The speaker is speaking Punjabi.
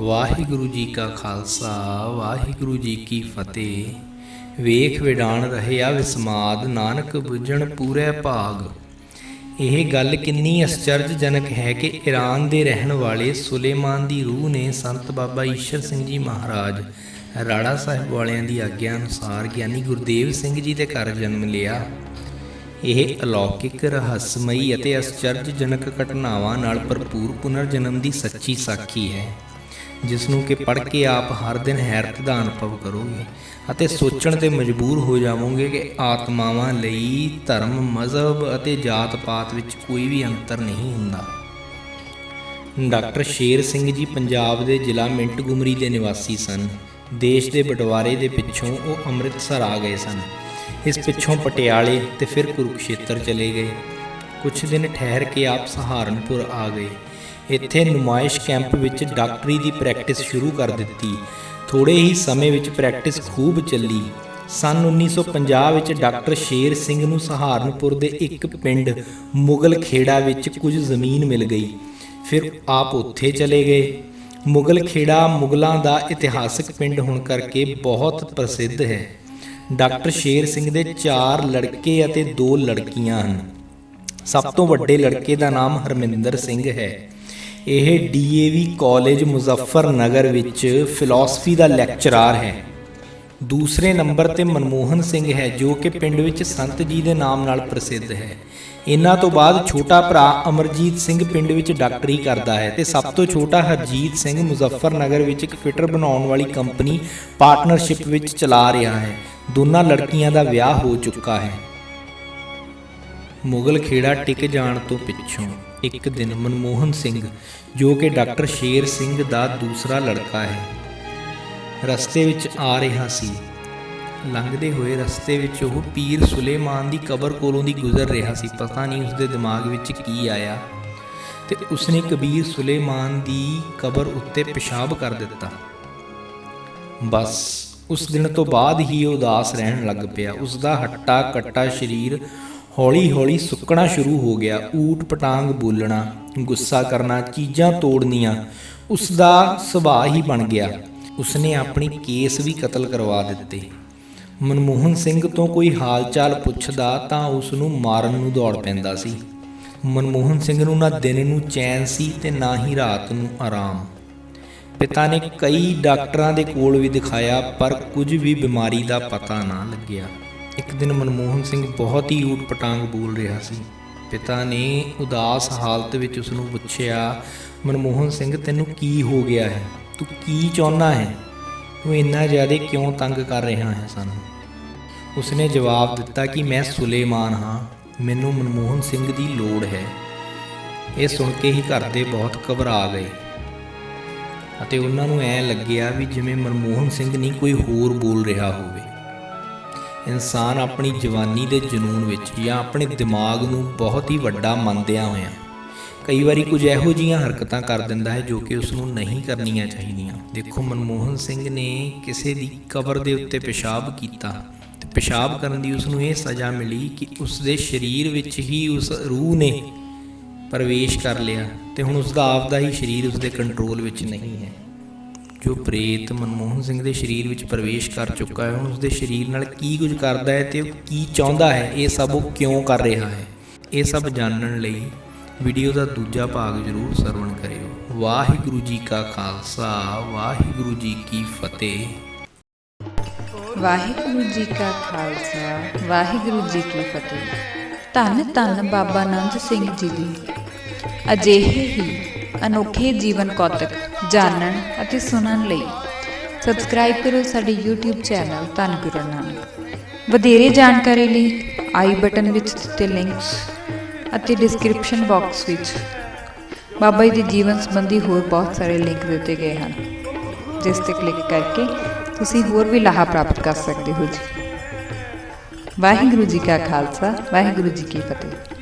ਵਾਹਿਗੁਰੂ ਜੀ ਕਾ ਖਾਲਸਾ, ਵਾਹਿਗੁਰੂ ਜੀ ਕੀ ਫਤਿਹ। ਵੇਖ ਵਿਡਾਣ ਰਹਿਆ ਵਿਸਮਾਦ, ਨਾਨਕ ਬੁੱਝਣ ਪੂਰੇ ਭਾਗ। ਇਹ ਗੱਲ ਕਿੰਨੀ ਅਸਚਰਜਜਨਕ ਹੈ ਕਿ ਈਰਾਨ ਦੇ ਰਹਿਣ ਵਾਲੇ ਸੁਲੇਮਾਨ ਦੀ ਰੂਹ ਨੇ ਸੰਤ ਬਾਬਾ ਈਸ਼ਰ ਸਿੰਘ ਜੀ ਮਹਾਰਾਜ, ਰਾੜਾ ਸਾਹਿਬ ਵਾਲਿਆਂ ਦੀ ਆਗਿਆ ਅਨੁਸਾਰ ਗਿਆਨੀ ਗੁਰਦੇਵ ਸਿੰਘ ਜੀ ਦੇ ਘਰ ਜਨਮ ਲਿਆ। ਇਹ ਅਲੌਕਿਕ, ਰਹੱਸਮਈ ਅਤੇ ਅਸਚਰਜਜਨਕ ਘਟਨਾਵਾਂ ਨਾਲ ਭਰਪੂਰ ਪੁਨਰਜਨਮ ਦੀ ਸੱਚੀ ਸਾਖੀ ਹੈ। ਜਿਸ ਨੂੰ ਕਿ ਪੜ੍ਹ ਕੇ ਆਪ ਹਰ ਦਿਨ ਹੈਰਤ ਦਾ ਅਨੁਭਵ ਕਰੋਗੇ ਅਤੇ ਸੋਚਣ ਤੇ ਮਜਬੂਰ ਹੋ ਜਾਵੋਗੇ ਕਿ ਆਤਮਾਵਾਂ ਲਈ ਧਰਮ, ਮਜ਼ਹਬ ਅਤੇ ਜਾਤ-ਪਾਤ ਵਿੱਚ ਕੋਈ ਵੀ ਅੰਤਰ ਨਹੀਂ ਹੁੰਦਾ। ਡਾਕਟਰ ਸ਼ੇਰ ਸਿੰਘ ਜੀ ਪੰਜਾਬ ਦੇ ਜ਼ਿਲ੍ਹਾ ਮਿੰਟ ਮਿੰਟਗੁਮਰੀ ਦੇ ਨਿਵਾਸੀ ਸਨ। ਦੇਸ਼ ਦੇ ਬਟਵਾਰੇ ਦੇ ਪਿੱਛੋਂ ਉਹ ਅੰਮ੍ਰਿਤਸਰ ਆ ਗਏ ਸਨ। ਇਸ ਪਿੱਛੋਂ ਪਟਿਆਲੇ ਤੇ ਫਿਰ ਕੁਰੂਕਸ਼ੇਤਰ ਚਲੇ ਗਏ। ਕੁਝ ਦਿਨ ਠਹਿਰ ਕੇ ਆਪ ਸਹਾਰਨਪੁਰ ਆ ਗਏ। ਇੱਥੇ ਨੁਮਾਇਸ਼ ਕੈਂਪ ਵਿੱਚ ਡਾਕਟਰੀ ਦੀ ਪ੍ਰੈਕਟਿਸ ਸ਼ੁਰੂ ਕਰ ਦਿੱਤੀ। ਥੋੜੇ ਹੀ ਸਮੇਂ ਵਿੱਚ ਪ੍ਰੈਕਟਿਸ ਖੂਬ ਚੱਲੀ। ਸਨ 1950 ਵਿੱਚ ਡਾਕਟਰ ਸ਼ੇਰ ਸਿੰਘ ਨੂੰ ਸਹਾਰਨਪੁਰ ਦੇ ਇੱਕ ਪਿੰਡ ਮੁਗਲ ਖੇੜਾ ਵਿੱਚ ਕੁਝ ਜ਼ਮੀਨ ਮਿਲ ਗਈ। ਫਿਰ ਆਪ ਉੱਥੇ ਚਲੇ ਗਏ। ਮੁਗਲ ਖੇੜਾ ਮੁਗਲਾਂ ਦਾ ਇਤਿਹਾਸਕ ਪਿੰਡ ਹੋਣ ਕਰਕੇ ਬਹੁਤ ਪ੍ਰਸਿੱਧ ਹੈ। ਡਾਕਟਰ ਸ਼ੇਰ ਸਿੰਘ ਦੇ 4 ਲੜਕੇ ਅਤੇ 2 ਲੜਕੀਆਂ ਹਨ। ਸਭ ਤੋਂ ਵੱਡੇ ਲੜਕੇ ਦਾ ਨਾਮ ਹਰਮਿੰਦਰ ਸਿੰਘ ਹੈ। ਇਹ ਡੀਏਵੀ ਕਾਲਜ ਮੁਜ਼ੱਫਰ ਨਗਰ ਵਿੱਚ ਫਿਲਾਸਫੀ ਦਾ ਲੈਕਚਰਾਰ ਹੈ। ਦੂਸਰੇ ਨੰਬਰ ਤੇ ਮਨਮੋਹਨ ਸਿੰਘ ਹੈ, ਜੋ ਕਿ ਪਿੰਡ ਵਿੱਚ ਸੰਤ ਜੀ ਦੇ ਨਾਮ ਨਾਲ ਪ੍ਰਸਿੱਧ ਹੈ। ਇਹਨਾਂ ਤੋਂ ਬਾਅਦ ਛੋਟਾ ਭਰਾ ਅਮਰਜੀਤ ਸਿੰਘ ਪਿੰਡ ਵਿੱਚ ਡਾਕਟਰੀ ਕਰਦਾ ਹੈ ਤੇ ਸਭ ਤੋਂ ਛੋਟਾ ਹਰਜੀਤ ਸਿੰਘ ਮੁਜ਼ੱਫਰਨਗਰ ਵਿੱਚ ਇੱਕ ਫਿਟਰ ਬਣਾਉਣ ਵਾਲੀ ਕੰਪਨੀ ਪਾਰਟਨਰਸ਼ਿਪ ਵਿੱਚ ਚਲਾ ਰਿਹਾ ਹੈ। ਦੋਨਾਂ ਲੜਕੀਆਂ ਦਾ ਵਿਆਹ ਹੋ ਚੁੱਕਾ ਹੈ। ਮੁਗਲ ਖੇੜਾ ਟਿਕ ਜਾਣ ਤੋਂ ਪਿੱਛੋਂ ਇੱਕ ਦਿਨ ਮਨਮੋਹਨ ਸਿੰਘ, ਜੋ ਕਿ ਡਾਕਟਰ ਸ਼ੇਰ ਸਿੰਘ ਦਾ ਦੂਸਰਾ ਲੜਕਾ ਹੈ, ਰਸਤੇ ਵਿੱਚ ਆ ਰਿਹਾ ਸੀ। ਲੰਘਦੇ ਹੋਏ ਰਸਤੇ ਵਿੱਚ ਉਹ ਪੀਰ ਸੁਲੇਮਾਨ ਦੀ ਕਬਰ ਕੋਲੋਂ ਦੀ ਗੁਜ਼ਰ ਰਿਹਾ ਸੀ। ਪਤਾ ਨਹੀਂ ਉਸਦੇ ਦਿਮਾਗ ਵਿੱਚ ਕੀ ਆਇਆ ਤੇ ਉਸਨੇ ਕਬੀਰ ਸੁਲੇਮਾਨ ਦੀ ਕਬਰ ਉੱਤੇ ਪਿਸ਼ਾਬ ਕਰ ਦਿੱਤਾ। ਬਸ, ਉਸ ਦਿਨ ਤੋਂ ਬਾਅਦ ਹੀ ਉਦਾਸ ਰਹਿਣ ਲੱਗ ਪਿਆ। ਉਸ ਦਾ ਹੱਟਾ ਕੱਟਾ ਸਰੀਰ ਹੌਲੀ-ਹੌਲੀ ਸੁੱਕਣਾ ਸ਼ੁਰੂ ਹੋ ਗਿਆ। ਊਟ ਪਟਾਂਗ ਬੋਲਣਾ, ਗੁੱਸਾ ਕਰਨਾ, ਚੀਜ਼ਾਂ ਤੋੜਨੀਆਂ, ਉਸ ਦਾ ਸੁਭਾਅ ਹੀ ਬਣ ਗਿਆ। ਉਸਨੇ ਆਪਣੇ ਕੇਸ ਵੀ ਕਤਲ ਕਰਵਾ ਦਿੱਤੇ। ਮਨਮੋਹਨ ਸਿੰਘ ਤੋਂ ਕੋਈ ਹਾਲਚਾਲ ਪੁੱਛਦਾ ਤਾਂ ਉਸ ਨੂੰ ਮਾਰਨ ਨੂੰ ਦੌੜ ਪੈਂਦਾ ਸੀ। ਮਨਮੋਹਨ ਸਿੰਘ ਨੂੰ ਨਾ ਦਿਨ ਨੂੰ ਚੈਨ ਸੀ ਤੇ ਨਾ ਹੀ ਰਾਤ ਨੂੰ ਆਰਾਮ। ਪਿਤਾ ਨੇ ਕਈ ਡਾਕਟਰਾਂ ਦੇ ਕੋਲ ਵੀ ਦਿਖਾਇਆ, ਪਰ ਕੁਝ ਵੀ ਬਿਮਾਰੀ ਦਾ ਪਤਾ ਨਾ ਲੱਗਿਆ। ਇੱਕ ਦਿਨ ਮਨਮੋਹਨ ਸਿੰਘ ਬਹੁਤ ਹੀ ਊਟ-ਪਟਾਂਗ ਬੋਲ ਰਿਹਾ ਸੀ। ਪਿਤਾ ਨੇ ਉਦਾਸ ਹਾਲਤ ਵਿੱਚ ਉਸ ਨੂੰ ਪੁੱਛਿਆ, ਮਨਮੋਹਨ ਸਿੰਘ, ਤੈਨੂੰ ਕੀ ਹੋ ਗਿਆ ਹੈ? ਤੂੰ ਕੀ ਚਾਹੁੰਦਾ ਹੈ? ਤੂੰ ਇੰਨਾ ਜ਼ਿਆਦਾ ਕਿਉਂ ਤੰਗ ਕਰ ਰਿਹਾ ਹੈ ਸਾਨੂੰ? ਉਸਨੇ ਜਵਾਬ ਦਿੱਤਾ ਕਿ ਮੈਂ ਸੁਲੇਮਾਨ ਹਾਂ। ਮੈਨੂੰ ਮਨਮੋਹਨ ਸਿੰਘ ਦੀ ਲੋੜ ਹੈ। ਇਹ ਸੁਣ ਕੇ ਹੀ ਘਰ ਦੇ ਬਹੁਤ ਘਬਰਾ ਗਏ ਅਤੇ ਉਹਨਾਂ ਨੂੰ ਐ ਲੱਗਿਆ ਵੀ ਜਿਵੇਂ ਮਨਮੋਹਨ ਸਿੰਘ ਨਹੀਂ ਕੋਈ ਹੋਰ ਬੋਲ ਰਿਹਾ ਹੋਵੇ। ਇਨਸਾਨ ਆਪਣੀ ਜਵਾਨੀ ਦੇ ਜਨੂਨ ਵਿੱਚ ਜਾਂ ਆਪਣੇ ਦਿਮਾਗ ਨੂੰ ਬਹੁਤ ਹੀ ਵੱਡਾ ਮੰਨਦਿਆਂ ਹੋਇਆਂ ਕਈ ਵਾਰੀ ਕੁਝ ਇਹੋ ਜੀਆਂ ਹਰਕਤਾਂ ਕਰ ਦਿੰਦਾ ਹੈ ਜੋ ਕਿ ਉਸ ਨੂੰ ਨਹੀਂ ਕਰਨੀਆਂ ਚਾਹੀਦੀਆਂ। ਦੇਖੋ, ਮਨਮੋਹਨ ਸਿੰਘ ਨੇ ਕਿਸੇ ਦੀ ਕਬਰ ਦੇ ਉੱਤੇ ਪਿਸ਼ਾਬ ਕੀਤਾ ਤੇ ਪਿਸ਼ਾਬ ਕਰਨ ਦੀ ਉਸ ਨੂੰ ਇਹ ਸਜ਼ਾ ਮਿਲੀ ਕਿ ਉਸ ਦੇ ਸਰੀਰ ਵਿੱਚ ਹੀ ਉਸ ਰੂਹ ਨੇ ਪ੍ਰਵੇਸ਼ ਕਰ ਲਿਆ ਤੇ ਹੁਣ ਉਸ ਦਾ ਆਪ ਦਾ ਹੀ ਸਰੀਰ ਉਸ ਦੇ ਕੰਟਰੋਲ ਵਿੱਚ ਨਹੀਂ ਹੈ। ਜੋ ਪ੍ਰੇਤ ਮਨਮੋਹਨ ਸਿੰਘ ਦੇ ਸਰੀਰ ਵਿੱਚ ਪ੍ਰਵੇਸ਼ ਕਰ ਚੁੱਕਾ ਹੈ ਹੁਣ ਉਸ ਦੇ ਸਰੀਰ ਨਾਲ ਕੀ ਕੁਝ ਕਰਦਾ ਹੈ ਤੇ ਉਹ ਕੀ ਚਾਹੁੰਦਾ ਹੈ, ਇਹ ਸਭ ਉਹ ਕਿਉਂ ਕਰ ਰਿਹਾ ਹੈ? ਇਹ ਸਭ ਜਾਣਨ ਲਈ ਵੀਡੀਓ ਦਾ ਦੂਜਾ ਭਾਗ ਜ਼ਰੂਰ ਸਰਵਣ ਕਰਿਓ। ਵਾਹਿਗੁਰੂ ਜੀ ਕਾ ਖਾਲਸਾ, ਵਾਹਿਗੁਰੂ ਜੀ ਕੀ ਫਤਿਹ। ਵਾਹਿਗੁਰੂ ਜੀ ਕਾ ਖਾਲਸਾ, ਵਾਹਿਗੁਰੂ ਜੀ ਕੀ ਫਤਿਹ। ਧੰਨ ਧੰਨ ਬਾਬਾ ਆਨੰਦ ਸਿੰਘ ਜੀ ਦੀ। ਅਜਿਹੇ ਹੀ ਅਨੋਖੇ ਜੀਵਨ ਕੌਤਕ ਜਾਣਨ ਅਤੇ ਸੁਣਨ ਲਈ ਸਬਸਕ੍ਰਾਈਬ ਕਰੋ ਸਾਡੇ YouTube ਚੈਨਲ ਧੰਨ ਗੁਰੂ ਨਾਨਕ। ਵਧੇਰੇ ਜਾਣਕਾਰੀ ਲਈ ਆਈ ਬਟਨ ਵਿੱਚ ਦਿੱਤੇ ਲਿੰਕਸ ਅਤੇ ਡਿਸਕ੍ਰਿਪਸ਼ਨ ਬਾਕਸ ਵਿੱਚ ਬਾਬਾ ਜੀ ਦੇ ਜੀਵਨ ਸੰਬੰਧੀ ਹੋਰ ਬਹੁਤ ਸਾਰੇ ਲਿੰਕ ਦਿੱਤੇ ਗਏ ਹਨ, ਜਿਸ ਤੇ ਕਲਿੱਕ ਕਰਕੇ ਤੁਸੀਂ ਹੋਰ ਵੀ ਲਾਹਾ ਪ੍ਰਾਪਤ ਕਰ ਸਕਦੇ ਹੋ ਜੀ। ਵਾਹਿਗੁਰੂ ਜੀ ਕਾ ਖਾਲਸਾ, ਵਾਹਿਗੁਰੂ ਜੀ ਕੀ ਫਤਿਹ।